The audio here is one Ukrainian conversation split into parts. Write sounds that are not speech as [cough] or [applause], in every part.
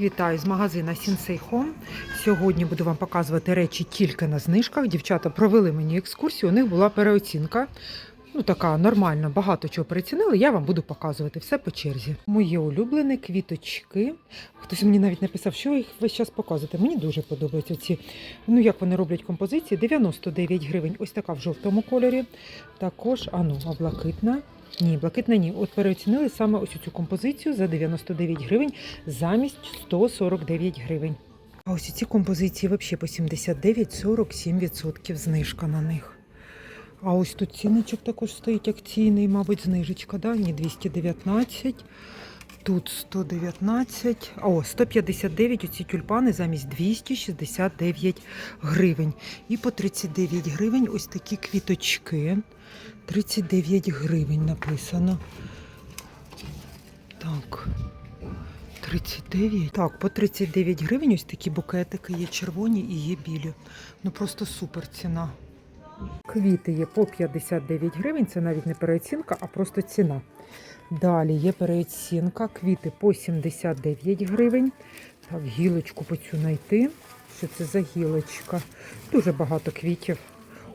Вітаю з магазина Сінсей Хом. Сьогодні буду вам показувати речі тільки на знижках. Дівчата провели мені екскурсію. У них була переоцінка. Ну, така нормальна, багато чого перецінили. Я вам буду показувати все по черзі. Моє улюблене квіточки. Хтось мені навіть написав, що їх весь час показувати. Мені дуже подобаються ці. Ну, як вони роблять композиції. 99 гривень. Ось така в жовтому кольорі. Також, а ну, а блакитна. Ні, блакитна ні. От переоцінили саме ось цю композицію за 99 гривень замість 149 гривень. А ось ці композиції взагалі по 79-47% знижка на них. А ось тут цінничок також стоїть акційний, мабуть, знижечка, да? Ні, 219. Тут 119, о, 159 оці тюльпани замість 269 гривень. І по 39 гривень ось такі квіточки. 39 гривень написано. Так. 39. Так, по 39 гривень ось такі букетики є червоні і є білі. Ну просто супер ціна. Квіти є по 59 гривень, це навіть не переоцінка, а просто ціна. Далі є переоцінка, квіти по 79 гривень. Так, гілочку по цю знайти. Що це за гілочка? Дуже багато квітів.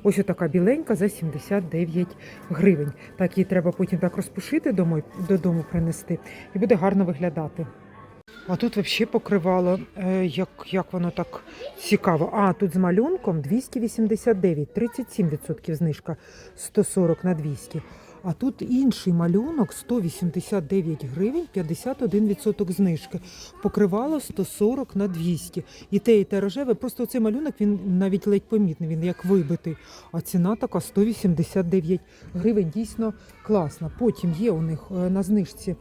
Ось така біленька за 79 гривень. Так, її треба потім так розпушити дому- додому принести і буде гарно виглядати. А тут взагалі покривало, е, як, як воно так цікаво. А, тут з малюнком 289, 37% знижка, 140 на 200. А тут інший малюнок 189 гривень, 51% знижки. Покривало 140 на 200. І те, і те рожеве. Просто цей малюнок він навіть ледь помітний, він як вибитий. А ціна така 189 гривень. Дійсно класна. Потім є у них е, на знижці.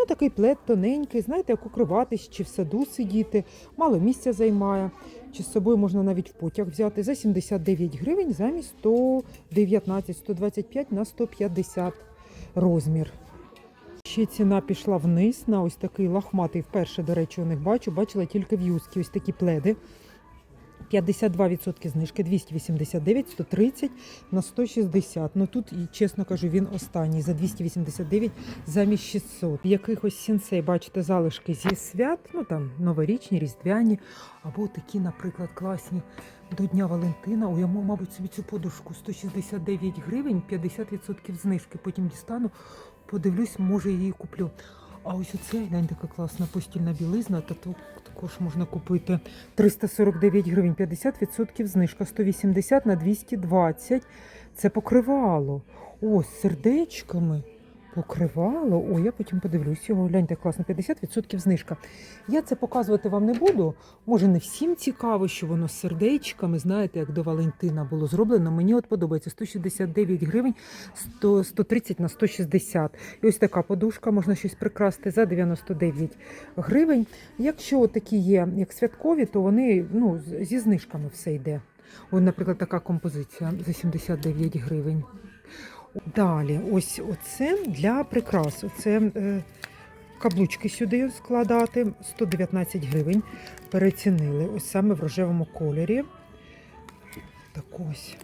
Ну, такий плед тоненький, знаєте, як укриватись, чи в саду сидіти, мало місця займає, чи з собою можна навіть в потяг взяти за 79 гривень замість 119, 125 на 150 розмір. Ще ціна пішла вниз на ось такий лахматий, вперше, до речі, у них бачу, бачила тільки в юскі, ось такі пледи. 52% знижки, 289, 130 на 160. Ну тут, чесно кажу, він останній за 289 замість 600. Якихось сінсей, бачите, залишки зі свят, ну там новорічні, різдвяні, або такі, наприклад, класні до Дня Валентина. Уявимо, мабуть, собі цю подушку 169 гривень, 50% знижки. Потім дістану, подивлюсь, може її куплю. А ось оце, глянь, така класна постільна білизна, то тут також можна купити 349 гривень, 50% знижка, 180 на 220. Це покривало. О, з сердечками. Покривало. О, я потім подивлюсь його. Гляньте, класно, 50% знижка. Я це показувати вам не буду. Може, не всім цікаво, що воно з сердечками, знаєте, як до Валентина було зроблено. Мені от подобається 169 гривень, 100, 130 на 160. І ось така подушка, можна щось прикрасти за 99 гривень. Якщо такі є, як святкові, то вони ну, зі знижками все йде. Ось, наприклад, така композиція за 79 гривень. Далі, ось оце для прикрас. Це е, каблучки сюди складати 119 гривень. Перецінили. Ось саме в рожевому кольорі. Так ось.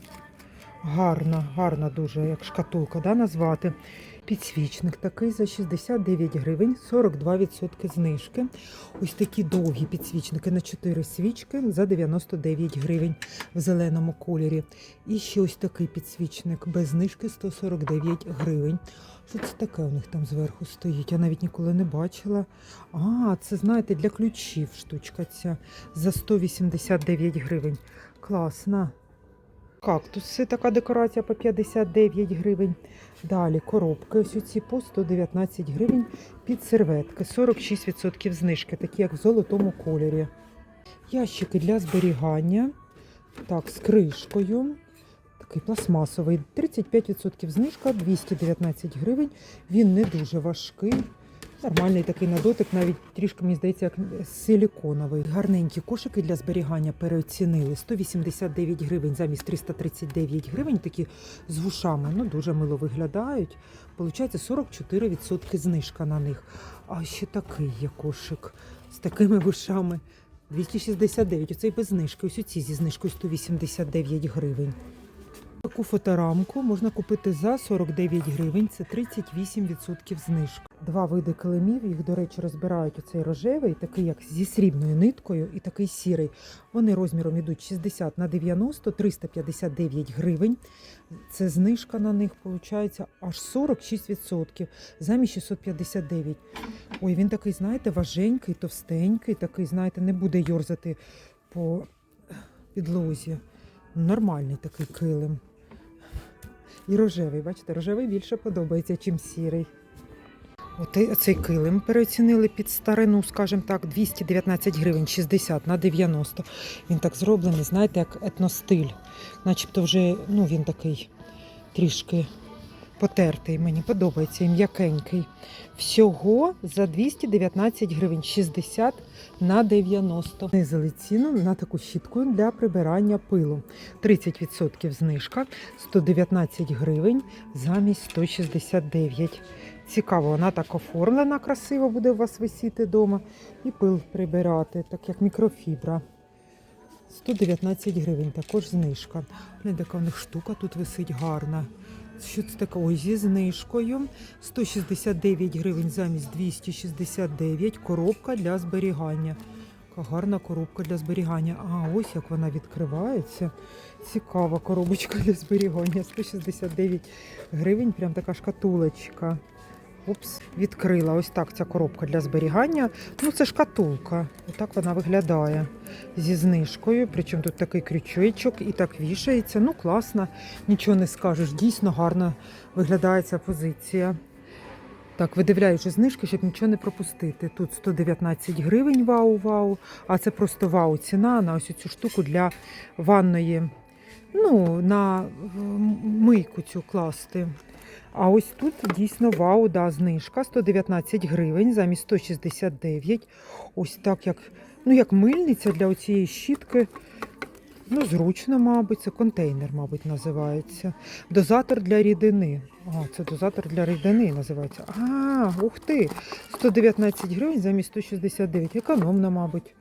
Гарна, гарна дуже, як шкатулка, да, назвати. Підсвічник такий за 69 гривень, 42% знижки. Ось такі довгі підсвічники на 4 свічки за 99 гривень в зеленому кольорі. І ще ось такий підсвічник без знижки 149 гривень. Що це таке у них там зверху стоїть? Я навіть ніколи не бачила. А, це знаєте, для ключів штучка ця за 189 гривень. Класна. Кактуси, така декорація по 59 гривень. Далі коробки, ось ці по 119 гривень під серветки, 46% знижки, такі як в золотому кольорі. Ящики для зберігання. Так, з кришкою. Такий пластмасовий. 35% знижка, 219 гривень. Він не дуже важкий. Нормальний такий на дотик, навіть трішки, мені здається, як силіконовий. Гарненькі кошики для зберігання переоцінили. 189 гривень замість 339 гривень, такі з вушами. Ну, дуже мило виглядають. Получається 44% знижка на них. А ще такий є кошик з такими вушами. 269, оцей без знижки. Ось оці зі знижкою 189 гривень. Таку фоторамку можна купити за 49 гривень, це 38% знижки. Два види килимів, їх, до речі, розбирають оцей рожевий, такий як зі срібною ниткою, і такий сірий. Вони розміром ідуть 60 на 90, 359 гривень. Це знижка на них, виходить, аж 46%, замість 659. Ой, він такий, знаєте, важенький, товстенький, такий, знаєте, не буде йорзати по підлозі. Нормальний такий килим. І рожевий, бачите, рожевий більше подобається, чим сірий. Оцей цей килим переоцінили під старину, скажімо так, 219 гривень, 60 на 90. Він так зроблений, знаєте, як етностиль. Начебто вже ну, він такий трішки потертий. Мені подобається і м'якенький. Всього за 219 гривень, 60 на 90. Знизили ціну на таку щітку для прибирання пилу. 30% знижка, 119 гривень замість 169. Цікаво, вона так оформлена, красиво буде у вас висіти вдома і пил прибирати, так як мікрофібра. 119 гривень, також знижка. Гляньте, яка в них штука тут висить гарна. Що це таке? Ой, зі знижкою. 169 гривень замість 269. Коробка для зберігання. Гарна коробка для зберігання. А ось як вона відкривається. Цікава коробочка для зберігання. 169 гривень, прям така шкатулочка. Опс, відкрила. Ось так ця коробка для зберігання. Ну, це шкатулка. Отак вона виглядає зі знижкою. Причому тут такий крючочок і так вішається. Ну, класно, нічого не скажеш. Дійсно гарно виглядає ця позиція. Так, видивляючи знижки, щоб нічого не пропустити. Тут 119 гривень вау-вау, а це просто вау ціна на ось цю штуку для ванної. Ну, на мийку цю класти. А ось тут дійсно вау, да, знижка 119 гривень замість 169. Ось так як, ну, як мильниця для оцієї щітки. Ну, зручно, мабуть, це контейнер, мабуть, називається. Дозатор для рідини. А, це дозатор для рідини називається. А, ух ти! 119 гривень замість 169. Економно, мабуть.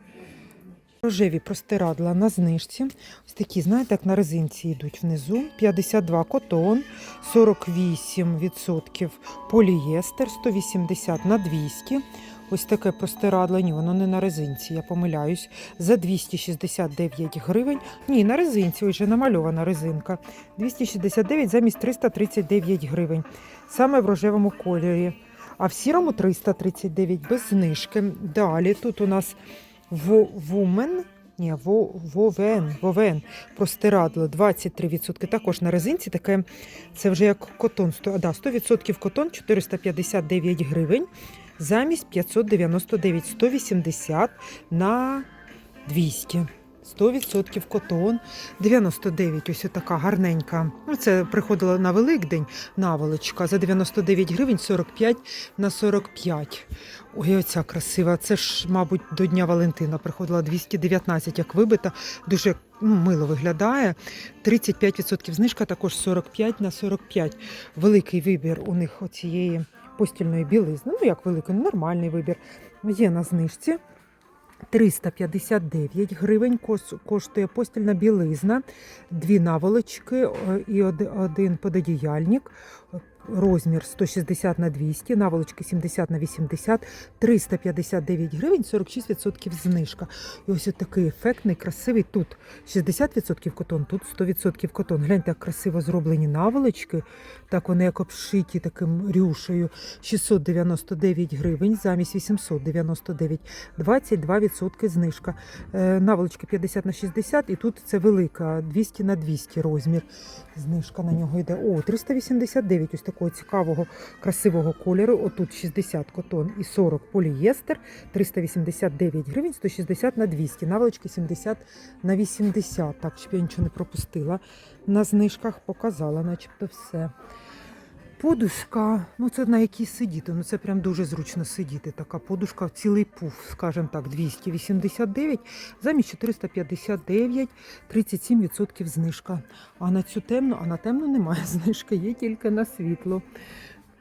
Рожеві простирадла на знижці. Ось такі, знаєте, як на резинці йдуть внизу. 52 котон, 48% полієстер, 180 на 200. Ось таке простирадло, ні, воно не на резинці, я помиляюсь. За 269 гривень. Ні, на резинці, ось же намальована резинка. 269 замість 339 гривень. Саме в рожевому кольорі. А в сірому 339 без знижки. Далі тут у нас Вумен. Ні, вовен, вовен, простирадло 23%. Також на резинці таке, це вже як котон. сто- а, Да, 100% котон 459 гривень замість 599, 180 на 200. 100% котон, 99, ось така гарненька. Ну, це приходила на Великдень наволочка за 99 гривень 45 на 45. Ой, оця красива. Це ж, мабуть, до Дня Валентина приходила 219, як вибита. Дуже ну, мило виглядає. 35% знижка, також 45 на 45. Великий вибір у них оцієї постільної білизни. Ну, як великий, нормальний вибір. Є на знижці. 359 гривень коштує постільна білизна, дві наволочки е, і один пододіяльник. Розмір 160 на 200, наволочки 70 на 80, 359 гривень, 46% знижка. І ось такий ефектний, красивий. Тут 60% котон, тут 100% котон. Гляньте, як красиво зроблені наволочки. Так вони як обшиті таким рюшею. 699 гривень замість 899, 22% знижка. Е, Наволочки 50 на 60 і тут це велика, 200 на 200 розмір. Знижка на нього йде. О, 389 ось такого цікавого, красивого кольору. Отут 60 котон і 40 полієстер, 389 гривень, 160 на 200. Наволочки 70 на 80. Так, щоб я нічого не пропустила. На знижках показала, начебто все. Подушка, ну це на якій сидіти. Ну це прям дуже зручно сидіти. Така подушка цілий пуф, скажімо так, 289, замість 459, 37% знижка. А на цю темну, а на темну немає [laughs] знижки, є тільки на світло.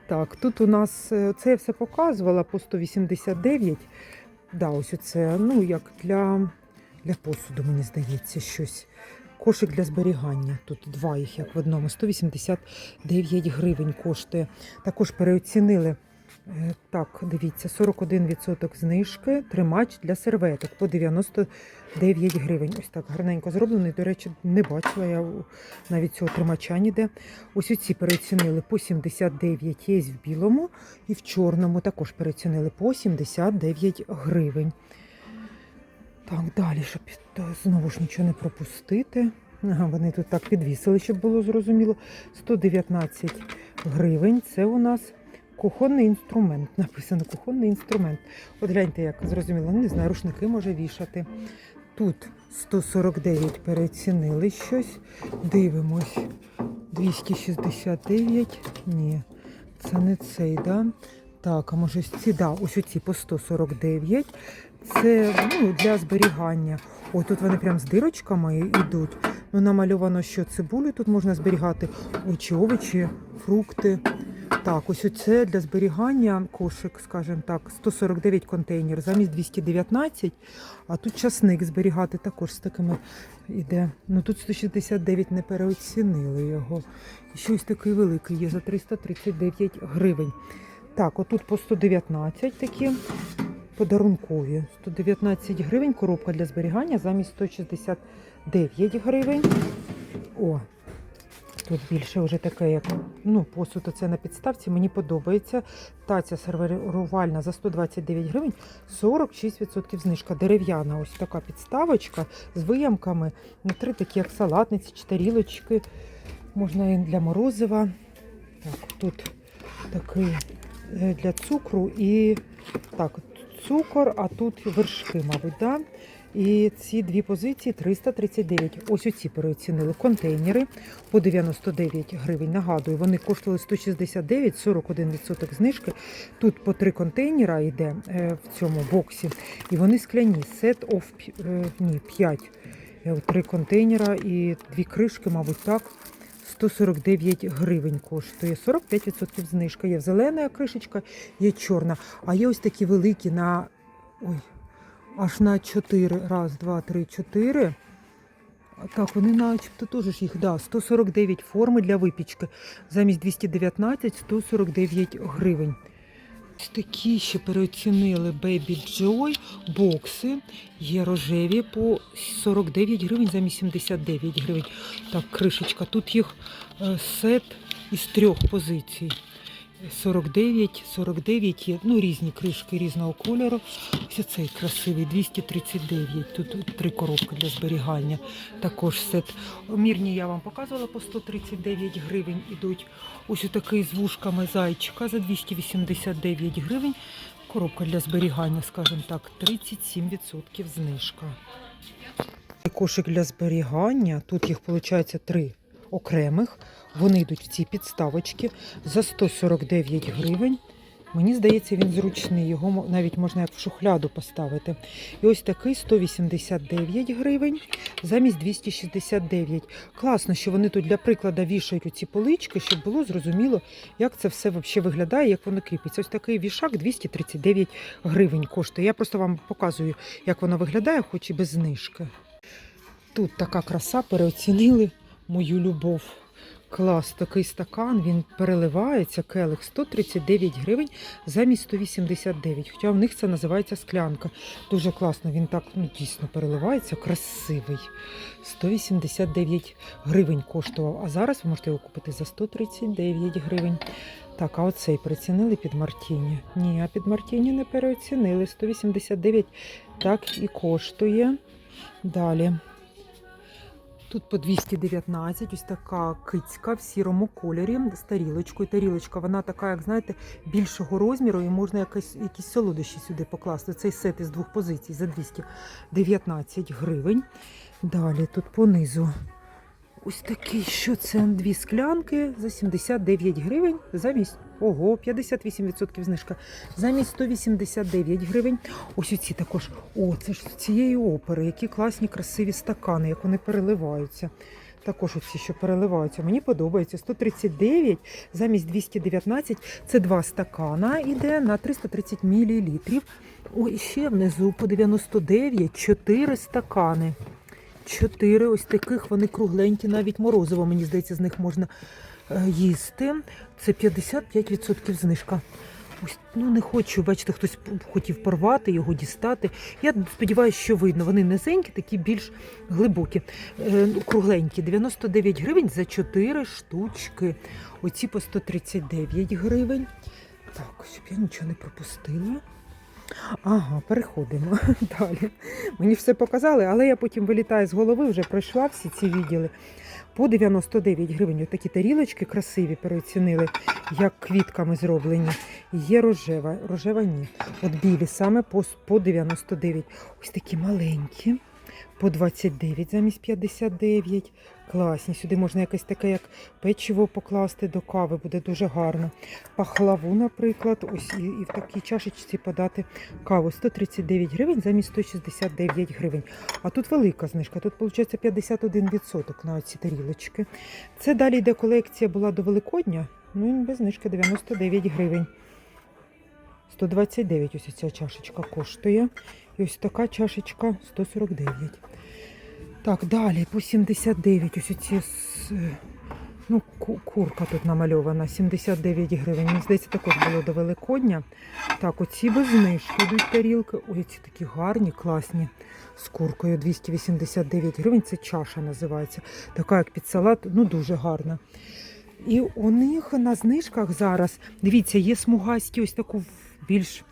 Так, тут у нас е, це я все показувала по 189. Да, ось оце, ну як для, для посуду, мені здається, щось. Кошик для зберігання. Тут два їх, як в одному. 189 гривень коштує. Також переоцінили. е, Так, дивіться, 41% знижки, тримач для серветок по 99 гривень. Ось так гарненько зроблений. До речі, не бачила я навіть цього тримача ніде. Ось оці переоцінили по 79, є в білому і в чорному також переоцінили по 79 гривень. Так, далі, щоб знову ж нічого не пропустити. Вони тут так підвісили, щоб було зрозуміло. 119 гривень. Це у нас кухонний інструмент. [laughs] Написано кухонний інструмент. От гляньте, як зрозуміло, не знаю, рушники може вішати. Тут 149 переоцінили щось. Дивимось. 269. Ні, це не цей, да? Так, а може ці, да, ось оці по 149. Це ну, для зберігання. Ой, тут вони прям з дирочками йдуть. Ну, намальовано, що цибулю тут можна зберігати, очі, овочі, фрукти. Так, ось оце для зберігання кошик, скажімо так, 149 контейнер замість 219, а тут часник зберігати також з такими іде. Ну тут 169 не переоцінили його. І ще ось такий великий є за 339 гривень. Так, отут по 119 такі подарункові. 119 гривень коробка для зберігання замість 169 гривень. О, тут більше вже таке, як ну, посуд оце на підставці. Мені подобається. Таця серверувальна за 129 гривень, 46% знижка. Дерев'яна ось така підставочка з виямками. Внутри такі, як салатниці чи тарілочки. Можна і для морозива. Так, тут такий для цукру і так, цукор, а тут вершки, мабуть, да? І ці дві позиції 339. Ось оці переоцінили контейнери по 99 гривень. Нагадую, вони коштували 169, 41% знижки. Тут по три контейнера йде е, в цьому боксі, і вони скляні. Set of е, ні, 5. Е, Три контейнера і дві кришки, мабуть, так. 149 гривень коштує. 45% знижка. Є зелена кришечка, є чорна. А є ось такі великі на. Ой, аж на 4. Раз, два, три, чотири. Так, вони начебто теж їх, да, 149 форми для випічки. Замість 219 149 гривень. Такі ще переоцінили Baby Joy бокси. Є рожеві по 49 гривень замість 79 гривень. Так, кришечка. Тут їх е, сет із трьох позицій. 49, 49 є, ну різні кришки різного кольору. Ось цей красивий 239. Тут три коробки для зберігання. Також сет. Мірні я вам показувала по 139 гривень ідуть. Ось такий з вушками зайчика за 289 гривень. Коробка для зберігання, скажімо так, 37% знижка. Кошик для зберігання. Тут їх виходить три окремих. Вони йдуть в ці підставочки за 149 гривень. Мені здається, він зручний. Його навіть можна як в шухляду поставити. І ось такий 189 гривень замість 269. Класно, що вони тут для прикладу вішають ці полички, щоб було зрозуміло, як це все взагалі виглядає, як воно кріпиться. Ось такий вішак 239 гривень коштує. Я просто вам показую, як воно виглядає, хоч і без знижки. Тут така краса, переоцінили мою любов. Клас, такий стакан, він переливається, келих 139 гривень замість 189. Хоча в них це називається склянка. Дуже класно, він так ну, дійсно переливається, красивий. 189 гривень коштував. А зараз ви можете його купити за 139 гривень. Так, а оцей прицінили під Мартіні? Ні, а під Мартіні не переоцінили. 189 так і коштує. Далі. Тут по 219, ось така кицька в сірому кольорі з тарілочкою. Тарілочка, вона така, як знаєте, більшого розміру, і можна якось, якісь солодощі сюди покласти. Цей сет із двох позицій за 219 гривень. Далі тут понизу. Ось такий, що це дві склянки за 79 гривень замість ого, 58% знижка. Замість 189 гривень. Ось оці також. О, це ж цієї опери. Які класні, красиві стакани, як вони переливаються. Також оці, що переливаються. Мені подобається. 139 замість 219. Це два стакана іде на 330 мл. О, і ще внизу по 99 4 стакани. Чотири ось таких, вони кругленькі, навіть морозиво, мені здається, з них можна е, їсти. Це 55% знижка. Ось, ну не хочу, бачите, хтось хотів порвати його, дістати. Я сподіваюся, що видно. Вони низенькі, такі більш глибокі. Е, ну, кругленькі. 99 гривень за 4 штучки. Оці по 139 гривень. Так, щоб я нічого не пропустила. Ага, переходимо [laughs] далі. Мені все показали, але я потім вилітаю з голови, вже пройшла всі ці відділи. По 99 гривень отакі тарілочки красиві переоцінили, як квітками зроблені. Є рожева, рожева ні. От білі саме по 99. Ось такі маленькі, по 29 замість 59. Класні. Сюди можна якесь таке, як печиво покласти до кави, буде дуже гарно. Пахлаву, наприклад, ось і, і в такій чашечці подати каву 139 гривень замість 169 гривень. А тут велика знижка. Тут виходить 51% на ці тарілочки. Це далі йде колекція була до Великодня. Ну без знижки 99 гривень. 129 ось ця чашечка коштує. І ось така чашечка 149. Так, далі по 79. Ось ці ну, курка тут намальована. 79 гривень. Мені здається, також було до Великодня. Так, оці без знижки йдуть тарілки. Ой, ці такі гарні, класні. З куркою 289 гривень. Це чаша називається. Така, як під салат, ну дуже гарна. І у них на знижках зараз, дивіться, є смугасті, ось таку більш,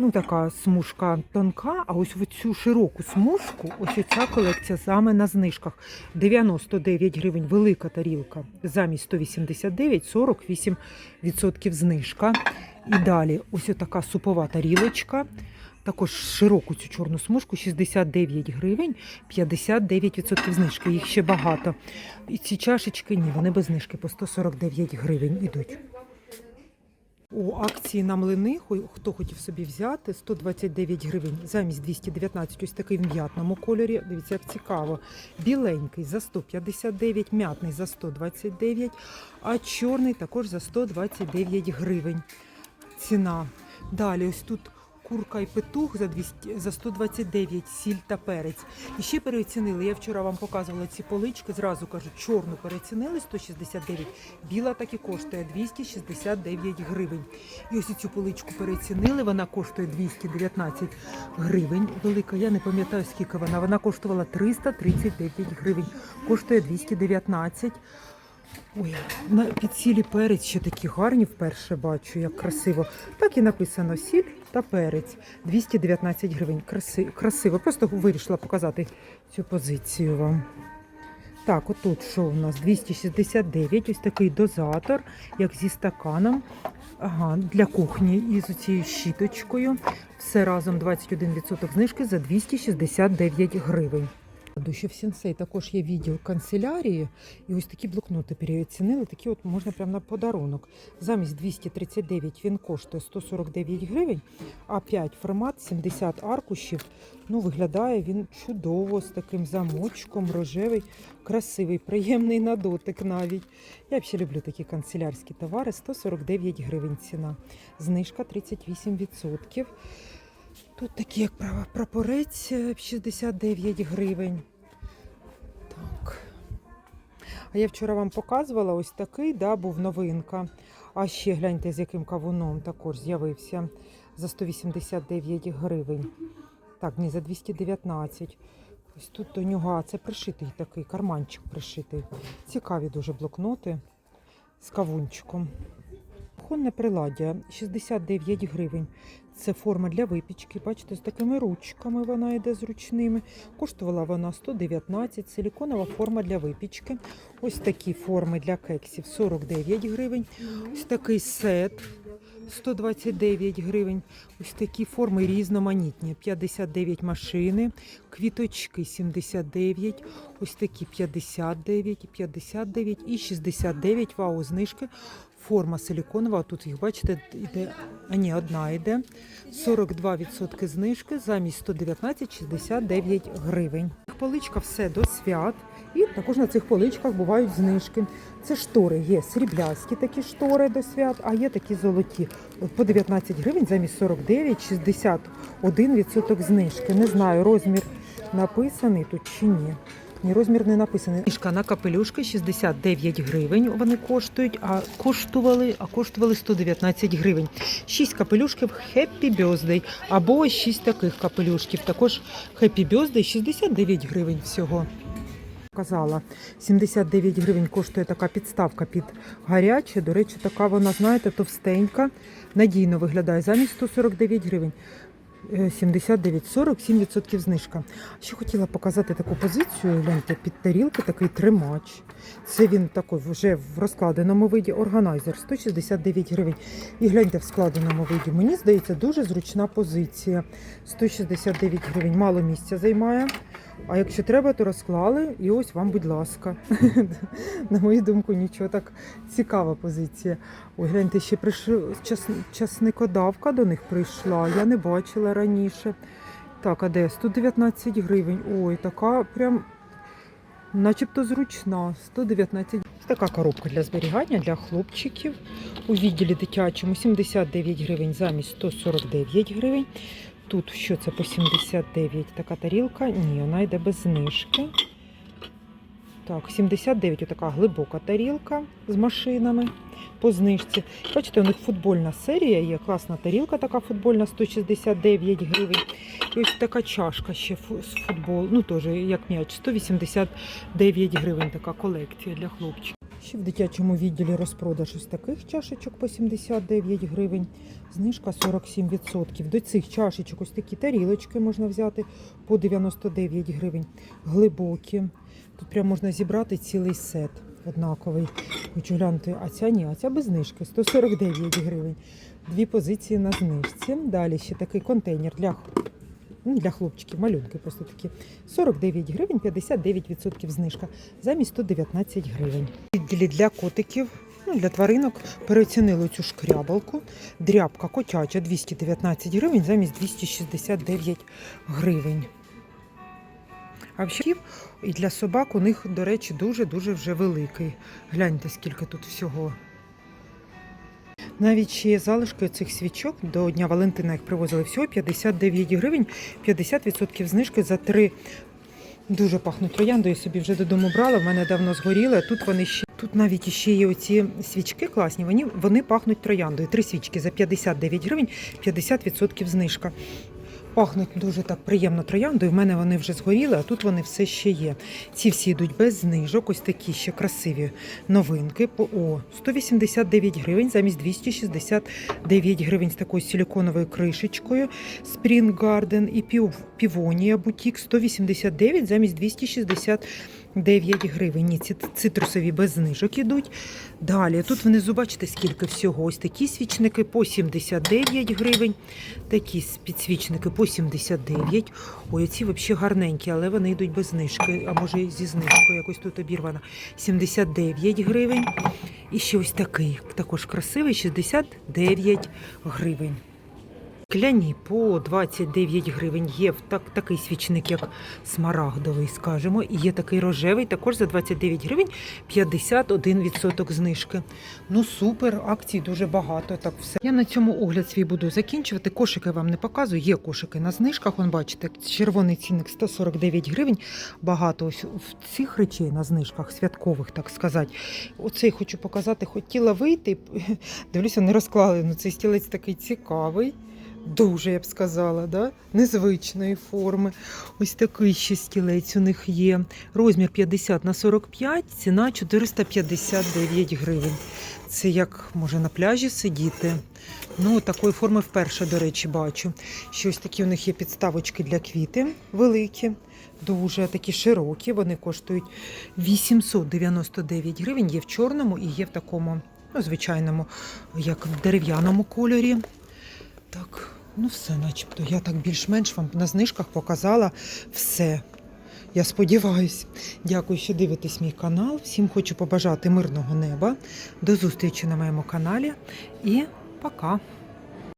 ну така смужка тонка, а ось в цю широку смужку, ось ця колекція саме на знижках. 99 гривень, велика тарілка, замість 189, 48% знижка. І далі ось така супова тарілочка. Також широку цю чорну смужку 69 гривень, 59% знижки. Їх ще багато. І ці чашечки ні, вони без знижки по 149 гривень ідуть. У акції на млини, хто хотів собі взяти, 129 гривень замість 219, ось такий в м'ятному кольорі. Дивіться, як цікаво. Біленький за 159, м'ятний за 129, а чорний також за 129 гривень. Ціна. Далі ось тут курка і петух за 200, за 129, сіль та перець. І ще переоцінили. Я вчора вам показувала ці полички. Зразу кажу, чорну переоцінили 169, біла так і коштує 269 гривень. І ось цю поличку переоцінили. Вона коштує 219 гривень. Велика, я не пам'ятаю скільки вона. Вона коштувала 339 гривень. Коштує 219. Ой, підсілі перець ще такі гарні вперше бачу, як красиво. Так і написано сіль та перець 219 гривень. Краси, красиво. Просто вирішила показати цю позицію вам. Так, отут що у нас 269, ось такий дозатор, як зі стаканом. Ага, для кухні із цією щіточкою. Все разом 21% знижки за 269 гривень. Що в Сінсей також є відділ канцелярії, і ось такі блокноти переоцінили. Такі от можна прямо на подарунок. Замість 239 він коштує 149 гривень, а 5 формат 70 аркушів. Ну, виглядає він чудово з таким замочком, рожевий, красивий, приємний на дотик навіть. Я взагалі люблю такі канцелярські товари. 149 гривень ціна. Знижка 38%. Тут такий, як прапорець е, 69 гривень. Так. А я вчора вам показувала ось такий, да, був новинка. А ще гляньте, з яким кавуном також з'явився за 189 гривень. Так, ні, за 219. Ось тут до нього, а це пришитий такий, карманчик пришитий. Цікаві дуже блокноти з кавунчиком. Кухонне приладдя 69 гривень. Це форма для випічки. Бачите, з такими ручками вона йде зручними. Коштувала вона 119. Силіконова форма для випічки. Ось такі форми для кексів 49 гривень. Ось такий сет 129 гривень. Ось такі форми різноманітні. 59 машини, квіточки 79, ось такі 59, 59 і 69 вау, знижки. Форма силіконова, тут їх бачите, іде, а ні, одна йде. 42% знижки замість 119 69 гривень. Поличка все до свят. І також на цих поличках бувають знижки. Це штори, є сріблясті такі штори до свят, а є такі золоті. По 19 гривень замість 49, 61% знижки. Не знаю, розмір написаний тут чи ні. Ні, розмір не написаний. Книжка на капелюшки 69 гривень. Вони коштують, а коштували, а коштували 119 гривень. Шість капелюшків Happy Birthday або шість таких капелюшків. Також Happy Birthday 69 гривень всього. Казала, 79 гривень коштує така підставка під гаряче. До речі, така вона, знаєте, товстенька, надійно виглядає. Замість 149 гривень. Е, 79, 47% знижка. Ще хотіла показати таку позицію. Гляньте, під тарілки такий тримач. Це він такий вже в розкладеному виді органайзер 169 гривень. І гляньте в складеному виді. Мені здається, дуже зручна позиція. 169 гривень, мало місця займає. А якщо треба, то розклали. І ось вам, будь ласка. [laughs] На мою думку, нічого так цікава позиція. Ой, гляньте, ще прийшов час, часникодавка до них прийшла. Я не бачила раніше. Так, а де? 119 гривень. Ой, така прям начебто зручна. 119 Така коробка для зберігання для хлопчиків. У відділі дитячому 79 гривень замість 149 гривень. Тут що це по 79 така тарілка? Ні, вона йде без знижки. Так, 79 така глибока тарілка з машинами по знижці. Бачите, у них футбольна серія є. Класна тарілка, така футбольна 169 гривень. І ось така чашка ще з футболу. Ну теж як м'яч, 189 гривень. Така колекція для хлопчиків. Ще в дитячому відділі розпродаж ось таких чашечок по 79 гривень. Знижка 47%. До цих чашечок ось такі тарілочки можна взяти по 99 гривень. Глибокі. Тут прям можна зібрати цілий сет однаковий. Хочу глянути, а ця ні, а ця без знижки 149 гривень. Дві позиції на знижці. Далі ще такий контейнер для, для хлопчиків, малюнки просто такі. 49 гривень, 59% знижка замість 119 гривень. Відділі для котиків. Ну, для тваринок переоцінили цю шкрябалку. Дрябка котяча 219 гривень замість 269 гривень. А взагалі і для собак у них, до речі, дуже-дуже вже великий. Гляньте, скільки тут всього. Навіть ще залишки цих свічок до Дня Валентина їх привозили всього 59 гривень, 50% знижки за три. Дуже пахнуть трояндою, собі вже додому брала. В мене давно згоріли. Тут вони ще тут навіть ще є оці свічки класні. Вони, вони пахнуть трояндою. Три свічки за 59 гривень, 50% знижка. Пахнуть дуже так приємно трояндою. В мене вони вже згоріли, а тут вони все ще є. Ці всі йдуть без знижок. Ось такі ще красиві новинки. О 189 гривень замість 269 гривень з такою силіконовою кришечкою. Spring Garden і Півонія Бутік 189 замість 269 гривень. Ці цитрусові без знижок ідуть. Далі тут внизу бачите, скільки всього. Ось такі свічники по 79 гривень. Такі підсвічники по 79. Ой, оці взагалі гарненькі, але вони йдуть без знижки. А може зі знижкою якось тут обірвана. 79 гривень. І ще ось такий, також красивий, 69 гривень. Кляні по 29 гривень. Є так, такий свічник, як смарагдовий, скажімо. І є такий рожевий, також за 29 гривень 51% знижки. Ну супер, акцій дуже багато. Так все. Я на цьому огляд свій буду закінчувати. Кошики вам не показую. Є кошики на знижках. Вон бачите, червоний цінник 149 гривень. Багато ось в цих речей на знижках, святкових, так сказати. Оцей хочу показати. Хотіла вийти. [laughs] Дивлюся, не розклали. Ну цей стілець такий цікавий. Дуже, я б сказала, да? незвичної форми. Ось такий ще стілець у них є. Розмір 50 на 45, ціна 459 гривень. Це як може на пляжі сидіти. Ну, такої форми вперше, до речі, бачу. Ще ось такі у них є підставочки для квіти великі, дуже такі широкі. Вони коштують 899 гривень. Є в чорному і є в такому, ну, звичайному, як в дерев'яному кольорі. Так, ну все, начебто. Я так більш-менш вам на знижках показала все. Я сподіваюся. Дякую, що дивитесь мій канал. Всім хочу побажати мирного неба. До зустрічі на моєму каналі і пока!